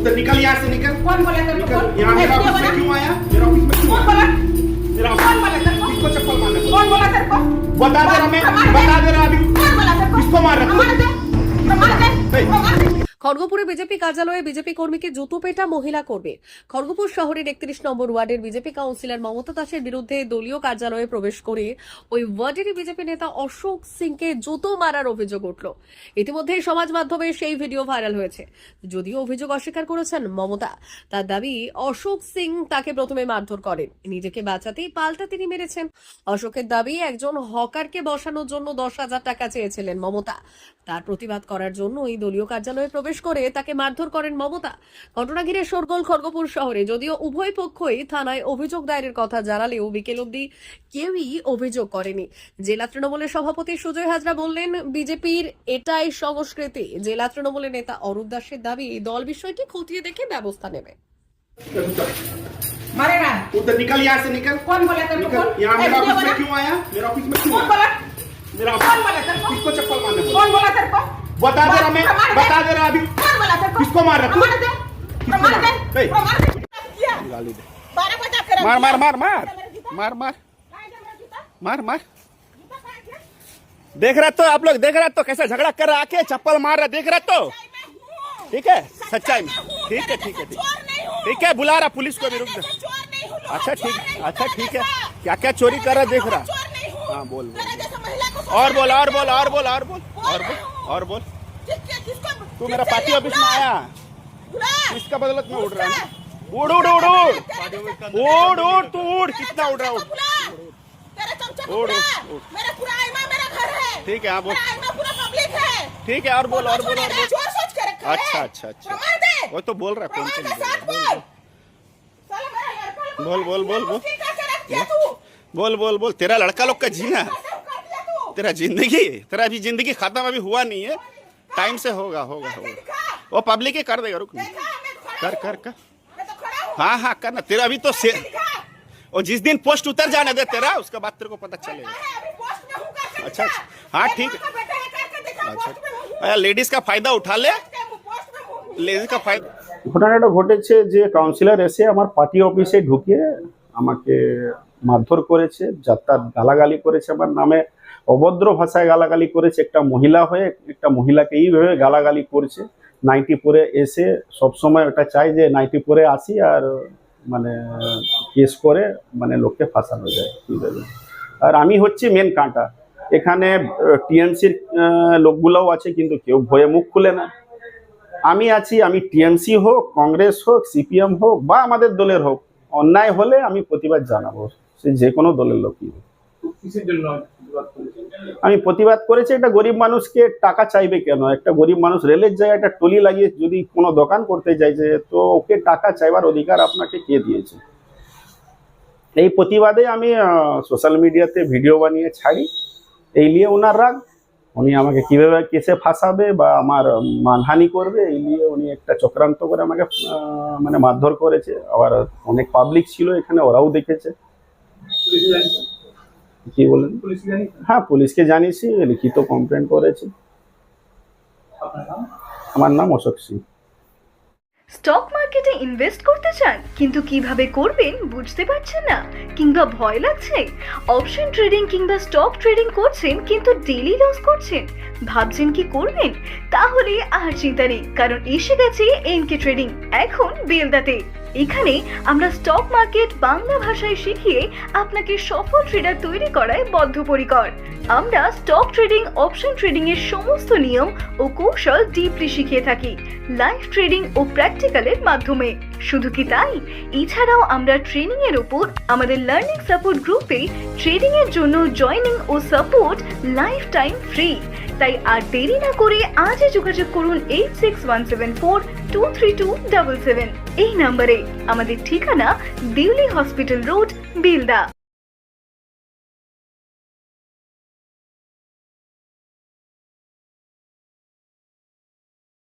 उधर निकल यहाँ से निकल कौन बोला तेरे को यहाँ मेरा ऐसे ऑफ़िस में बोला? क्यों आया मेरा ऑफ़िस में क्यों? बोला मेरा कौन बोला तेरे को इसको चप्पल मारना? कौन बोला तेरे को बता दे रहा मैं। बता दे रहा अभी कौन बोला तेरे को इसको मार रहा? मार दे मार दे। मार दे খড়গপুরে বিজেপি কার্যালয়ে বিজেপি কর্মীকে জুতো পেটা মহিলা কর্মী। খড়গপুর শহরের একত্রিশ নম্বর ওয়ার্ডের বিজেপি কাউন্সিলর মমতা দাসের বিরুদ্ধে দলীয় কার্যালয়ে প্রবেশ করে ওই ওয়ার্ডেরই বিজেপি নেতা অশোক সিংকে জুতো মারার অভিযোগ উঠল। ইতিমধ্যে সমাজ মাধ্যমে সেই ভিডিও ভাইরাল হয়েছে। যদিও অভিযোগ অস্বীকার করেছেন মমতা, তার দাবি অশোক সিং তাকে প্রথমে মারধর করেন। নিজেকে বাঁচাতেই পাল্টা তিনি মেরেছেন। অশোকের দাবি, একজন হকারকে বসানোর জন্য দশ হাজার টাকা চেয়েছিলেন মমতা। তার প্রতিবাদ করার জন্য এই দলীয় কার্যালয়ে প্রবেশ করে তাকে মারধর করেন মমতা ঘটনা ঘিরে শোরগোল খড়গপুর শহরে যদিও উভয় পক্ষই থানায় অভিযোগ দায়েরের কথা জানালেও বিকেল অবধি কেউই অভিযোগ করেনি জেলা তৃণমূলের সভাপতি সুজয় হাজরা বললেন বিজেপির এটাই সংস্কৃতি জেলা তৃণমূলের নেতা অরূপ দাসের দাবি দল বিষয়টি খতিয়ে দেখে ব্যবস্থা নেবে मारेगा उधर निकल यहाँ से निकल कौन बोला तेरे को निकल कौन यहाँ मेरा ऐसे ऑफिस में बोला? क्यों आया मेरा ऑफिस में क्यों कौन आया बोला मेरा कौन बोला तेरे को किसको चप्पल मारना है? कौन बोला तेरे को बता दे रहा मैं बता दे रहा अभी। किसको मार रहा? मार मार मार। मार मार मार मार मार। मार मार। मार मार। देख रहे तो आप लोग देख रहे तो कैसा झगड़ा कर रहा आके चप्पल मार रहा देख रहे तो? ठीक है? सच्चाई में ठीक है ठीक है ठीक है। ठीक है बुला रहा पुलिस को भी रुक अच्छा ठीक। अच्छा ठीक है। क्या क्या चोरी कर रहा देख रहा। हाँ। बोल बोल और बोल और बोल और बोल और बोल और बोल। और बोल। तू मेरा पार्टी ऑफ़िस में आया। इसका बदलत में उड़ रहा है? उड़ उड़ उड़ उड़। उड़ उड़ तू उड़। कितना उड़ रहा उड़ ठीक है हाँ बोल। ठीक है और बोल और बोल और बोल। अच्छा अच्छा अच्छा। वो तो बोल रहा कौन बोल बोल। बोल। बोल बोल बोल बोल। तेरा लड़का लोग का जीना। तेरा जिंदगी तेरा अभी जिंदगी खत्म अभी हुआ नहीं है टाइम से होगा होगा होगा दिखा वो पब्लिक ही कर देगा रुक देखा मैं खड़ा कर कर कर मैं तो खड़ा हूँ हाँ हाँ करना तेरा अभी तो से दिखा और जिस दिन पोस्ट उतर जाने दे तेरा उसके बाद तेरे को पता चलेगा है अभी पोस्ट में हूँ करके अच्छा, दिखा। अच्छा। हाँ, मेरे ठीक माँ का बेटा है करके दिखा पोस्ट में हूँ अच्छा लेडीज का फायदा उठा ले पोस्ट में हूँ लेडीज का फायदा ঘটনাটা ঘটেছে যে কাউন্সিলর এসে আমার পার্টি অফিসে ঢুকিয়ে আমাকে মারধর করেছে যাত্রার গালাগালি করেছে আমার নামে অভদ্র ভাষায় গালাগালি করেছে একটা মহিলা হয়ে, একটা মহিলাকে এইভাবে গালাগালি করছে। নাইটি পরে এসে সবসময় ওটা চাই যে নাইটি পরে আসি আর মানে কেস করে মানে লোককে ফাঁসানো যায়। আর আমি হচ্ছি মেন কাঁটা। এখানে টিএমসির লোকগুলোও আছে, কিন্তু কেউ ভয়ে মুখ খুলে না। আমি আছি, আমি টিএমসি হোক, কংগ্রেস হোক, সিপিএম হোক, বা আমাদের দলের হোক, অন্যায় হলে আমি প্রতিবাদ জানাব। সে যে কোনো দলের লোকই হোক। আমি প্রতিবাদ করেছি, একটা গরিব মানুষকে টাকা চাইবে কেন? একটা গরিব মানুষ রেলের জায়গায় একটা টলি লাগিয়ে যদি কোনো দোকান করতে চাইছে তো ওকে টাকা চাইবার অধিকার আপনাকে কে দিয়েছে? এই প্রতিবাদে আমি সোশ্যাল মিডিয়াতে ভিডিও বানিয়ে ছাড়ি। এই নিয়ে ওনার রাগ। উনি আমাকে কীভাবে কেসে ফাঁসাবে বা আমার মানহানি করবে, এই নিয়ে উনি একটা চক্রান্ত করে আমাকে মানে মারধর করেছে। আবার অনেক পাবলিক ছিল এখানে, ওরাও দেখেছে। কি বলেন? হ্যাঁ পুলিশকে জানিয়েছি লিখিত কমপ্লেন করেছি। আমার নাম অশোক সিং। স্টক মার্কেটে ইনভেস্ট করতে চান কিন্তু কীভাবে করবেন বুঝতে পারছেন না কিংবা ভয় লাগছে? অপশন ট্রেডিং কিংবা স্টক ট্রেডিং করছেন কিন্তু ডেলি লস করছেন ভাবছেন কি করবেন? তাহলে আর চিন্তা নেই কারণ এসে গেছে এনকে ট্রেডিং এখন বেলদাতে। এখানে আমরা স্টক মার্কেট বাংলা ভাষায় শিখিয়ে আপনাকে সফল ট্রেডার তৈরি করায় বদ্ধপরিকর। আমরা স্টক ট্রেডিং অপশন ট্রেডিং এর সমস্ত নিয়ম ও কৌশল ডিপলি শিখিয়ে থাকি লাইভ ট্রেডিং ও প্র্যাকটিক্যালের মাধ্যমে। শুধু কি তাই? এছাড়াও আমরা ট্রেনিং এর উপর আমাদের লার্নিং সাপোর্ট গ্রুপে ট্রেডিং এর জন্য জয়েনিং ও সাপোর্ট লাইফ টাইম ফ্রি তাই আর দেরি না করে আজই যোগাযোগ করুন eight six one seven four two three two double seven এই নাম্বারে আমাদের ঠিকানা দিউলি হসপিটাল রোড, বিলদা।